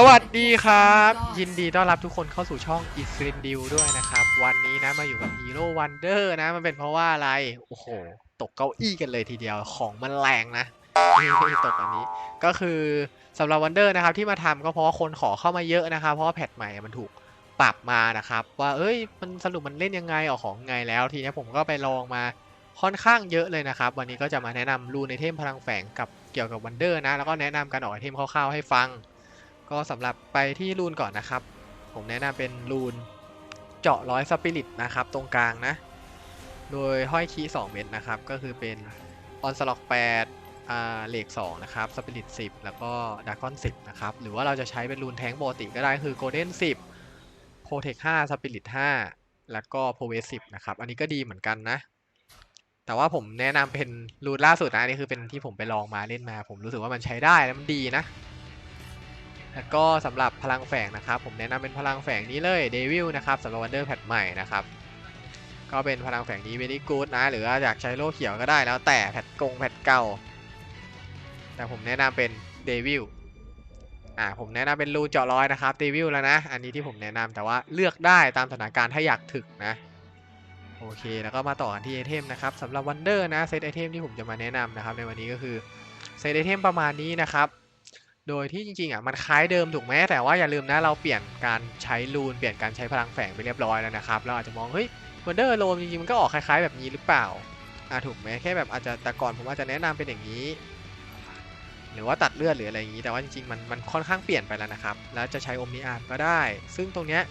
สวัสดีครับ ยินดีต้อนรับทุกคนเข้าสู่ช่อง i s r i n d i l ด้วยนะครับ วันนี้นะมาอยู่กับ Hero Wonder นะ มันเป็นเพราะว่าอะไร โอ้โห ตกเก้าอี้กันเลยทีเดียวของมันแรงนะนี่ตกอันนี้ก็คือสำหรับ Wonder นะครับที่มาทำก็เพราะว่าคนขอเข้ามาเยอะนะครับ เพราะว่าแพทใหม่มันถูกปรับมานะครับ ว่าเอ้ยมันสรุปมันเล่นยังไงออกของไงแล้ว ทีนี้ผมก็ไปลองมาค่อนข้างเยอะเลยนะครับ วันนี้ก็จะมาแนะนำรูนไอเทมพลังแฝงกับเกี่ยวกับ Wonder นะ แล้วก็แนะนำการออกไอเทมคร่าวๆให้ฟัง ก็สำหรับไปที่รูนก่อนนะครับ ผมแนะนำเป็นรูนเจาะร้อยสปิริตนะครับ ตรงกลางนะ โดยห้อยคีย์2เม็ดนะครับ ก็คือเป็นออนสล็อก8อ่าเหล็ก2นะครับสปิริต10แล้วก็ดากอน10นะครับ หรือว่าเราจะใช้เป็นรูนแทงปกติก็ได้คือโกลเด้น10โพเทค5สปิริต5แล้วก็โพเวส10นะครับ อันนี้ก็ดีเหมือนกันนะ แต่ว่าผมแนะนำเป็นรูนล่าสุดนะอันนี่คือเป็นที่ผมไปลองมาเล่นมา ผมรู้สึกว่ามันใช้ได้แล้วมันดีนะ แล้วก็สำหรับพลังแฝงนะครับ ผมแนะนำเป็นพลังแฝงนี้เลยเดวิลนะครับสำหรับวันเดอร์แพทใหม่นะครับก็เป็นพลังแฝงนี้ very good นะ หรือว่าอยากใช้โล่เขียวก็ได้แล้วแต่แพทกงแพทเก่า แต่ผมแนะนำเป็นเดวิลอ่าผมแนะนำเป็นรูเจาะร้อยนะครับเดวิลแล้วนะ อันนี้ที่ผมแนะนำแต่ว่าเลือกได้ตามสถานการณ์ถ้าอยากถึกนะโอเค แล้วก็มาต่อกันที่ไอเทมนะครับสำหรับวันเดอร์นะเซตไอเทมที่ผมจะมาแนะนำนะครับในวันนี้ก็คือเซตไอเทมประมาณนี้นะครับ โดยที่จริงๆอะมันคล้ายเดิมถูกไหมแต่ว่าอย่าลืมนะเราเปลี่ยนการใช้รูนเปลี่ยนการใช้พลังแฝงไปเรียบร้อยแล้วนะครับเราอาจจะมองเฮ้ยวันเดอร์โลมจริงๆมันก็ออกคล้ายๆแบบนี้หรือเปล่าอะถูกไหมแค่แบบอาจจะแต่ก่อนผมอาจจะแนะนำเป็นอย่างนี้ หรือว่าตัดเลือดหรืออะไรอย่างนี้ แต่ว่าจริงๆมันมันค่อนข้างเปลี่ยนไปแล้วนะครับแล้วจะใช้อมนิอาร์มก็ได้ ซึ่งตรงเนี้ย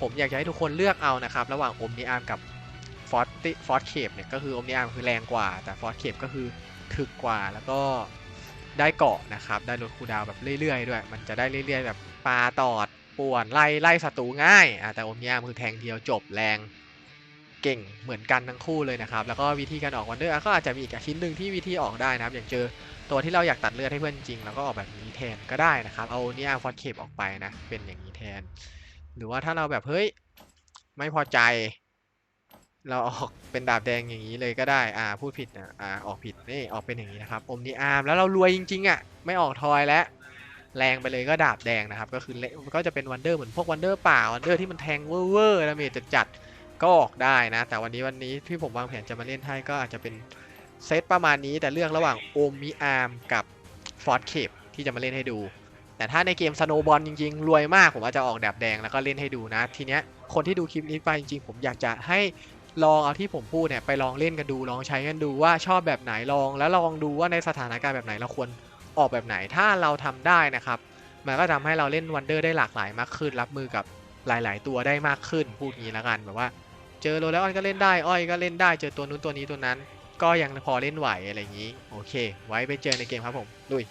ผมอยากจะให้ทุกคนเลือกเอานะครับระหว่างอมนิอาร์มกับฟอร์ติฟอร์เคปเนี่ยก็คืออมนิอาร์มคือแรงกว่า แต่ฟอร์เคปก็คือถึกกว่าแล้วก็ ได้เกาะนะครับ ได้ลดคูดาวแบบเรื่อยๆด้วย มันจะได้เรื่อยๆแบบปลาตอดป่วนไล่ไล่ศัตรูง่ายอะแต่โอมนิยามคือแทงเดียวจบแรงเก่งเหมือนกันทั้งคู่เลยนะครับ แล้วก็วิธีการออกวันเดอร์ก็อาจจะมีอีกชิ้นหนึ่งที่วิธีออกได้นะครับ อย่างเจอตัวที่เราอยากตัดเลือดให้เพื่อนจริง แล้วก็ออกแบบนี้แทนก็ได้นะครับ เอาเนิยฟอสเคปออกไปนะ เป็นอย่างนี้แทน หรือว่าถ้าเราแบบเฮ้ยไม่พอใจ เราออกเป็นดาบแดงอย่างนี้เลยก็ได้ อ่า พูดผิดนะอ่า ออกผิด นี่ออกเป็นอย่างนี้นะครับ อมนิอาร์ม แล้วเรารวยจริงๆอะ ไม่ออกทอยแล้ว แรงไปเลยก็ดาบแดงนะครับ ก็คือเละก็จะเป็นวันเดอร์เหมือนพวกวันเดอร์ป่าวันเดอร์ที่มันแทงเวอร์ๆแล้วเมจจัดก็ออกได้นะ แต่วันนี้วันนี้ที่ผมวางแผนจะมาเล่นให้ก็อาจจะเป็นเซตประมาณนี้ แต่เลือกระหว่างโอมมิอาร์มกับฟอร์ดเคปที่จะมาเล่นให้ดู แต่ถ้าในเกมสโนบอลจริงๆ รวยมากผมอาจจะออกดาบแดงแล้วก็เล่นให้ดูนะ ทีเนี้ยคนที่ดูคลิปนี้ไปจริงๆ ผมอยากจะให้ ลองเอาที่ผมพูดเนี่ยไปลองเล่นกันดูลองใช้กันดูว่าชอบแบบไหนลอง แล้วลองดูว่าในสถานการณ์แบบไหนเราควรออกแบบไหนถ้าเราทำได้นะครับ มันก็ทำให้เราเล่นวันเดอร์ได้หลากหลายมากขึ้น รับมือกับหลาย ๆ ตัวได้มากขึ้นพูดงี้แล้วกันแบบว่า เจอโรเลออนก็เล่นได้อ้อยก็เล่นได้เจอตัวนู้นตัวนี้ตัวนั้น ก็ยังพอเล่นไหวอะไรอย่างนี้ โอเค ไว้ไปเจอในเกมครับผมลุย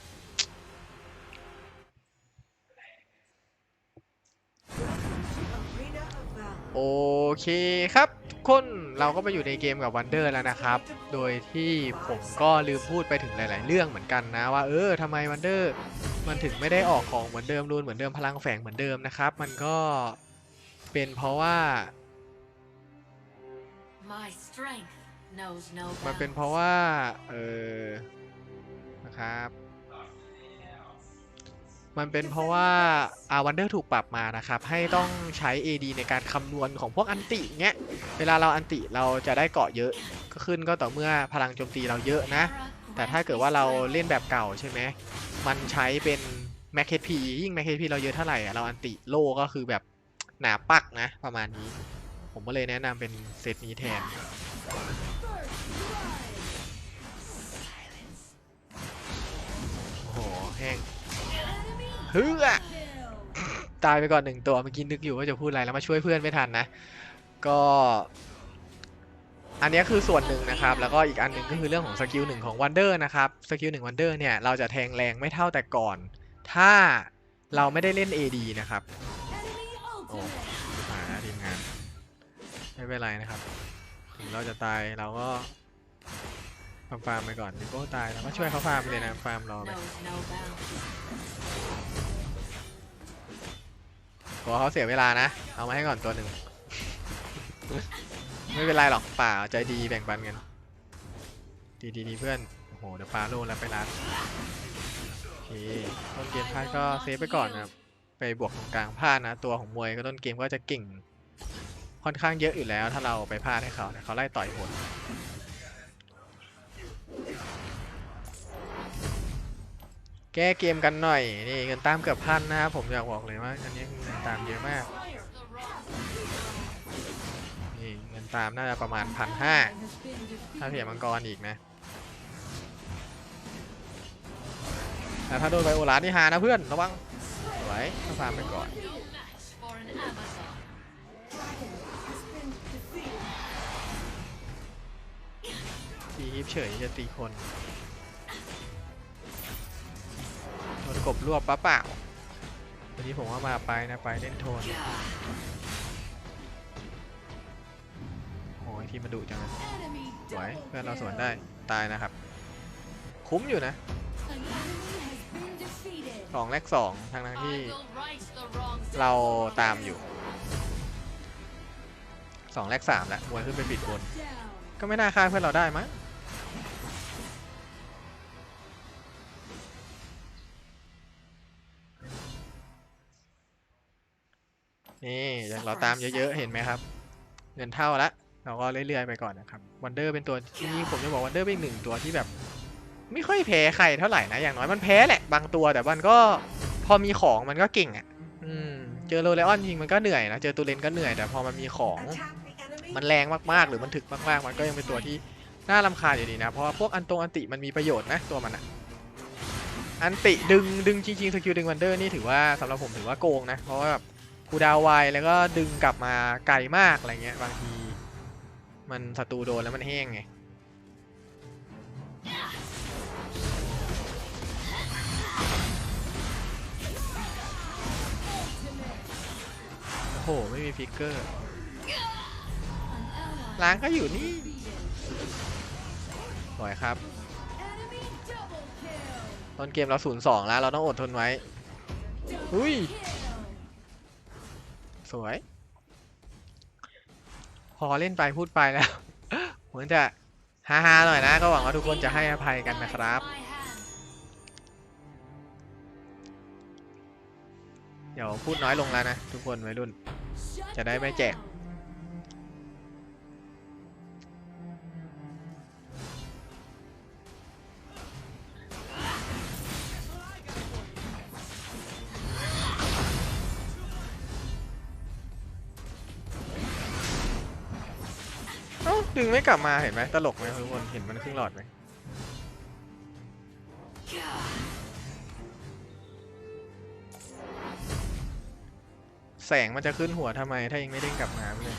โอเคครับ คนเราก็มาอยู่ในเกมกับวันเดอร์แล้วนะครับ โดยที่ผมก็ลืมพูดไปถึงหลาย ๆ เรื่องเหมือนกันนะว่าเออทำไมวันเดอร์มันถึงไม่ได้ออกของเหมือนเดิมรูนเหมือนเดิมพลังแฝงเหมือนเดิมนะครับ มันก็เป็นเพราะว่า My strength knows no มันเป็น bounds. เพราะว่าเออนะครับ มันเป็นเพราะว่าอาวันเดอร์ถูกปรับมานะครับ ให้ต้องใช้ AD ในการคำนวณของพวกอันติเงี้ย เวลาเราอันติเราจะได้เกาะเยอะ ก็ขึ้นก็ต่อเมื่อพลังโจมตีเราเยอะนะ แต่ถ้าเกิดว่าเราเล่นแบบเก่าใช่ไหม มันใช้เป็นแม็กเคพียิ่งแม็กเคพีเราเยอะเท่าไหร่เราอันติโลก็คือแบบหนาปักนะ ประมาณนี้ ผมก็เลยแนะนำเป็นเซตนี้แทนโอ้โหแห้ง เฮือตายไปก่อนหนึ่งตัวเมื่อกี้นึกอยู่ว่าจะพูดอะไรแล้วมาช่วยเพื่อนไม่ทันนะ ก็ อันนี้คือส่วนหนึ่งนะครับ แล้วก็อีกอันหนึ่งก็คือเรื่องของสกิลหนึ่งของวันเดอร์นะครับสกิลหนึ่งวันเดอร์เนี่ยเราจะแทงแรงไม่เท่าแต่ก่อน ถ้าเราไม่ได้เล่น AD นะครับโอ้หายทีมงาน ไม่เป็นไรนะครับถึงเราจะตายเราก็ฟาร์มไปก่อนนิโก้ตายเราก็ช่วยเขาฟาร์มเลยนะฟาร์มรอไป Knows no bounds. ขอเขาเสียเวลานะ เอามาให้ก่อนตัวหนึ่ง ไม่เป็นไรหรอกป่าใจดีแบ่งปันกัน ดีดีดีเพื่อน โอ้โห เดี๋ยวปลาโลแล้วไปรัดโอเคต้นเกมพลาดก็เซฟไปก่อนนะครับ ไปบวกตรงกลางพลาดนะ ตัวของมวยก็ต้นเกมก็จะเก่ง ค่อนข้างเยอะอยู่แล้ว ถ้าเราไปพลาดให้เขาเนี่ยเขาไล่ต่อยผล แก้เกมกันหน่อยนี่เงินตามเกือบพันนะครับผมอยากบอกเลยว่าอันนี้เงินตามเยอะมากนี่เงินตามน่าจะประมาณพันห้าถ้าเสียมังกรอีกนะแต่ถ้าโดนไบโอลาสนี่หานะเพื่อนระวังสวยถ้าฟาร์มไปก่อนตีฮิปเฉยจะตีคน กบรวบปะเปล่าวันนี้ผมว่ามาไปนะไปเล่นโทนโอ้ยที่มาดุจังเลยสวยเพื่อนเราสวนได้ตายนะครับ คุ้มอยู่นะสองแลกสองทางนั้น I ที่เราตามอยู่สองแลกสามแล้วมวยขึ้นไปปิดบน ก็ไม่น่าฆ่าเพื่อนเราได้มั้ง นี่อย่างเราตามเยอะๆเห็นไหมครับ เงินเท่าละเราก็เรื่อยๆไปก่อนนะครับวันเดอร์เป็นตัวที่ผมจะบอกวันเดอร์เป็นอีกหนึ่งตัวที่แบบ ไม่ค่อยแพ้ใครเท่าไหร่นะอย่างน้อยมันแพ้แหละบางตัวแต่มันก็พอมีของมันก็เก่งอะอืมเจอโรเลออนจริงมันก็เหนื่อยนะเจอตูเลนก็เหนื่อยแต่พอมันมีของมันแรงมากๆ หรือมันถึกมากๆ มันก็ยังเป็นตัวที่น่ารำคาญอยู่ดีนะ เพราะว่าพวกอันตรงอันติมันมีประโยชน์นะตัวมันอะอันติดึงดึงจริงๆสกิลดึงวันเดอร์นี่ถือว่าสำหรับผมถือว่าโกงนะเพราะว่าแบบ กูดาวไวแล้วก็ดึงกลับมาไกลมากอะไรเงี้ยบางที มันศัตรูโดนแล้วมันแห้งไงโอ้โห ไม่มีฟิกเกอร์ล้างก็อยู่นี่สวยครับต้นเกมเรา0-2แล้ว เราต้องอดทนไว้อุ้ย สวย พอเล่นไปพูดไปแล้วเหมือนจะฮาๆหน่อยนะ ก็หวังว่าทุกคนจะให้อภัยกันนะครับ เดี๋ยวพูดน้อยลงแล้วนะ ทุกคนวัยรุ่น จะได้ไม่แจก ดึงไม่กลับมาเห็นไหมตลกไหมทุกคนเห็นมันครึ่งหลอดไหมแสงมันจะขึ้นหัวทำไมถ้ายังไม่เด้งกลับมาเลย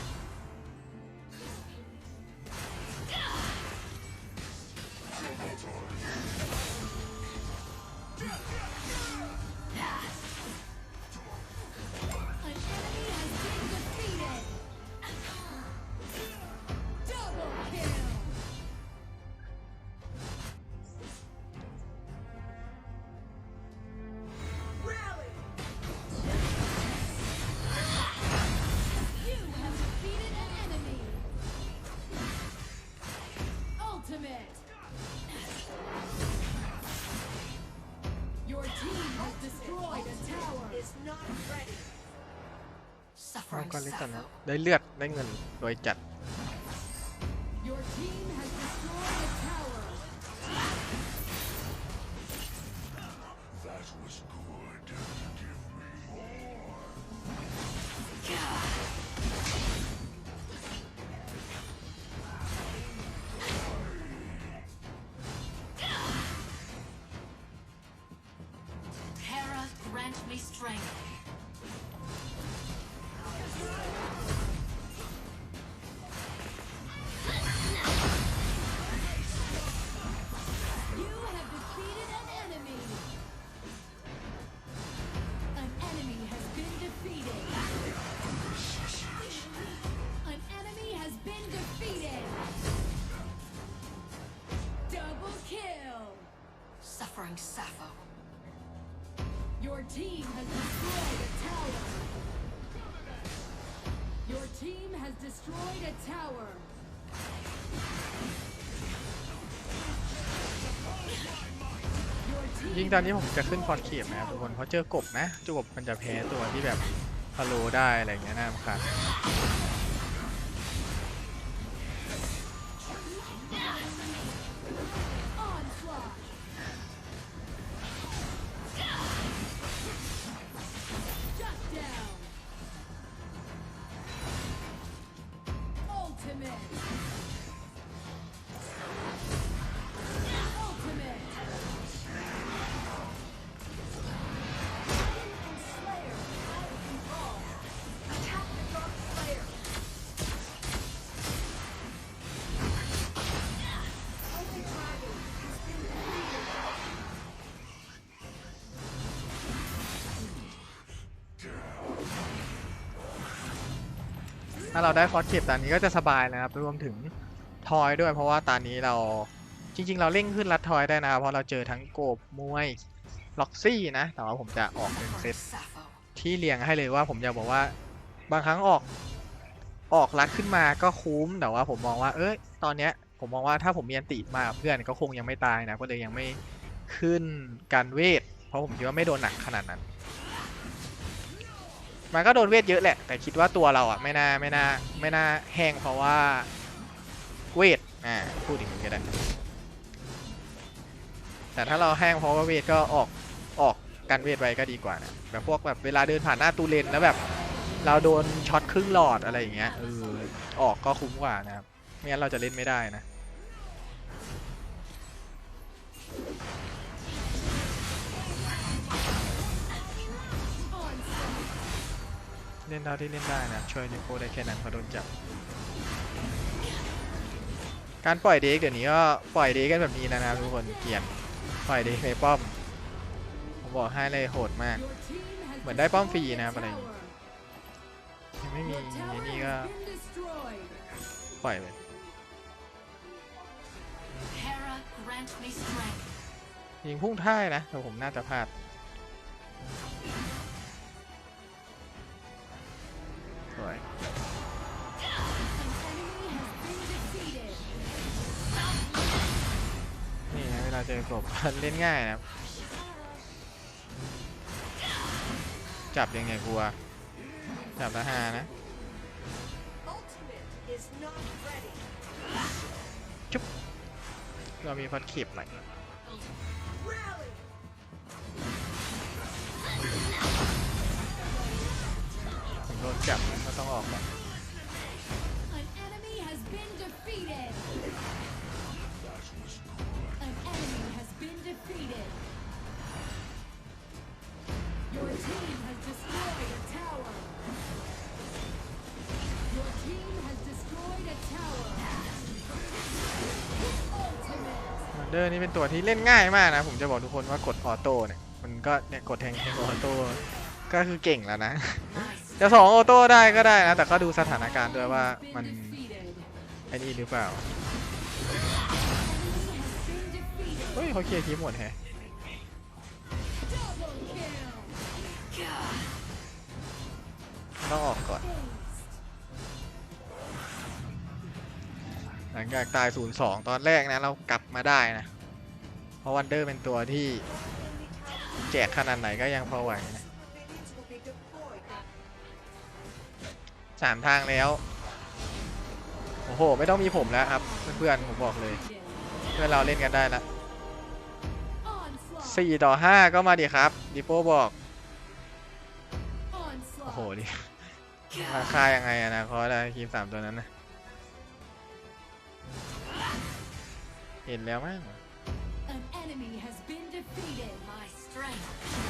เอา Suffering ก็เล็กก่อนนะ Sappho. ได้เลือดได้เงินโดยจัด Suffering Sappho. Your team has destroyed a tower. Your team has destroyed a tower. Your ยิ่งตอนนี้ผมจะขึ้นฟอร์ดเขียบนะครับทุกคนเพราะเจอกบนะเจอกบมันจะแพ้ตัวที่แบบพะโลได้อะไรอย่างเงี้ยน่ารำคาญ has ถ้าเราได้ฟอร์ดเขียบตอนนี้ก็จะสบายนะครับ รวมถึงทอยด้วย เพราะว่าตอนนี้เราจริง ๆ เราเร่งขึ้นรัดทอยได้นะครับเพราะเราเจอทั้งโกบมวยล็อกซี่นะ แต่ว่าผมจะออกเป็นเซตที่เรียงให้เลยว่าผมอยากบอกว่าบางครั้งออกออกรัดขึ้นมาก็คุ้มแต่ว่าผมมองว่า เอ้ยตอนเนี้ยผมมองว่าถ้าผมมีอันติมากเพื่อนก็คงยังไม่ตายนะก็เลยยังไม่ขึ้นการเวท เพราะผมคิดว่าไม่โดนหนักขนาดนั้น มันก็โดนเวทเยอะแหละ แต่คิดว่าตัวเราอะไม่น่าไม่น่าไม่น่าแห้งเพราะว่าเวทอ่าพูดอย่างนี้ก็ได้ แต่ถ้าเราแห้งเพราะว่าเวทก็ออกออกกันเวทไว้ก็ดีกว่านะแบบพวกแบบเวลาเดินผ่านหน้าตูเลนแล้วแบบ เราโดนช็อตครึ่งหลอดอะไรอย่างเงี้ยเออออกก็คุ้มกว่านะครับไม่งั้นเราจะเล่นไม่ได้นะ เล่นเท่าที่เล่นได้นะ ช่วยนิโคได้แค่นั้นเพราะโดนจับ การปล่อยเด็กเดี๋ยวนี้ก็ปล่อยเด็กกันแบบนี้นะครับทุกคนเกลียนปล่อยเด็กในป้อม ผมบอกให้เลยโหดมาก เหมือนได้ป้อมฟรีนะครับอะไรยังไม่มี Your tower นี่ก็ปล่อยไปยิงพุ่งท่ายนะแต่ผมน่าจะพลาด เวลาเจอกบ เล่นง่ายนะจับยังไงกลัว จับละหานะจุ๊บเรามีพัดขีบหน่อยผมโดนจับก็ต้องออกก่อน defeated. Your team has destroyed a tower. Your team has destroyed a tower. Ultimate. วันเดอร์นี่เป็นตัวที่เล่นง่ายมากนะ ผมจะบอกทุกคนว่ากดออโต้เนี่ย มันก็เนี่ยกดแทงแทงออโต้ก็คือเก่งแล้วนะ Nice. จะสองออโต้ได้ก็ได้นะ แต่ก็ดูสถานการณ์ด้วยว่า Has been มัน defeated. ไอ้นี่หรือเปล่า เฮ้ยเขาเคลียร์ทีหมดแฮะต้องออกก่อน หลังจากตาย 0-2 ตอนแรกนะ เรากลับมาได้นะ เพราะวันเดอร์เป็นตัวที่ แจกขนาดไหนก็ยังพอไหวนะสามทางแล้ว โอ้โห ไม่ต้องมีผมแล้วครับ เพื่อนๆ ผมบอกเลย เพื่อนเราเล่นกันได้ละ Onslaught. 4 ต่อ 5 ก็มาดิครับดิโป้บอก โอ้โห Onslaught. ดิราคายังไงอะนะคอได้คีมสามตัวนั้นนะเห็นแล้วมั้ง An enemy has been defeated. My strength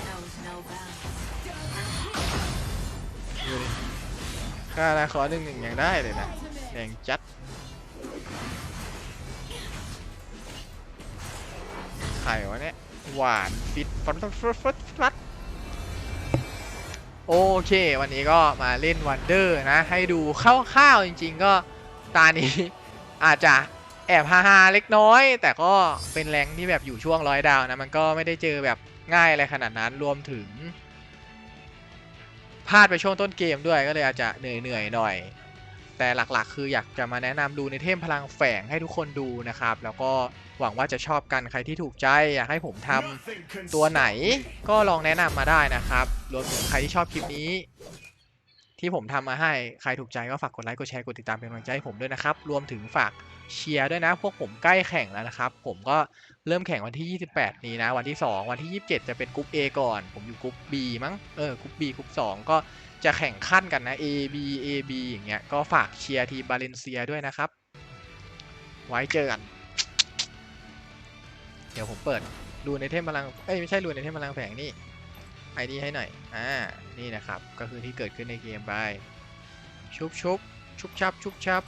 knows no bounds. Double kill. ดูดิค่าราคอหนึ่งหนึ่งยังได้เลยนะแดงจัดไข่วะเนี่ย หวานฟิตฟัดฟัดฟัดฟัดฟัดโอเค วันนี้ก็มาเล่นวันเดอร์นะ ให้ดูคร่าวๆจริง ๆ ก็ตานี้อาจจะแอบฮาๆเล็กน้อย แต่ก็เป็นแรงที่แบบอยู่ช่วงร้อยดาวนะ มันก็ไม่ได้เจอแบบง่ายอะไรขนาดนั้นรวมถึงพลาดไปช่วงต้นเกมด้วยก็เลยอาจจะเหนื่อยๆหน่อย แต่หลักๆ คืออยากจะมาแนะนำดูในเทมพลังแฝงให้ทุกคนดูนะครับ แล้วก็หวังว่าจะชอบกันใครที่ถูกใจ อยากให้ผมทำตัวไหนก็ลองแนะนำมาได้นะครับ รวมถึงใครที่ชอบคลิปนี้ ที่ผมทำมาให้ใครถูกใจก็ฝากกดไลค์กดแชร์กดติดตามเป็นกำลังใจให้ผมด้วยนะครับ รวมถึงฝากเชียร์ด้วยนะ พวกผมใกล้แข่งแล้วนะครับ ผมก็ เริ่มแข่งวันที่ 28 นี้นะ วันที่ 2 วันที่ 27 จะเป็นกรุ๊ป A ก่อน ผมอยู่กรุ๊ป B มั้ง เออกรุ๊ป B กรุ๊ป 2 ก็จะแข่งขั้นกันนะ A B A B อย่างเงี้ย ก็ฝากเชียร์ทีมบาเลนเซียด้วยนะครับ ไว้เจอกัน เดี๋ยวผมเปิดรูในเทมพลัง เอ้ยไม่ใช่รูในเทมพลังแฝงนี่ไอดีให้หน่อย อ่า นี่นะครับ ก็คือที่เกิดขึ้นในเกมไป ชุบชุบชุบชับชุบชับ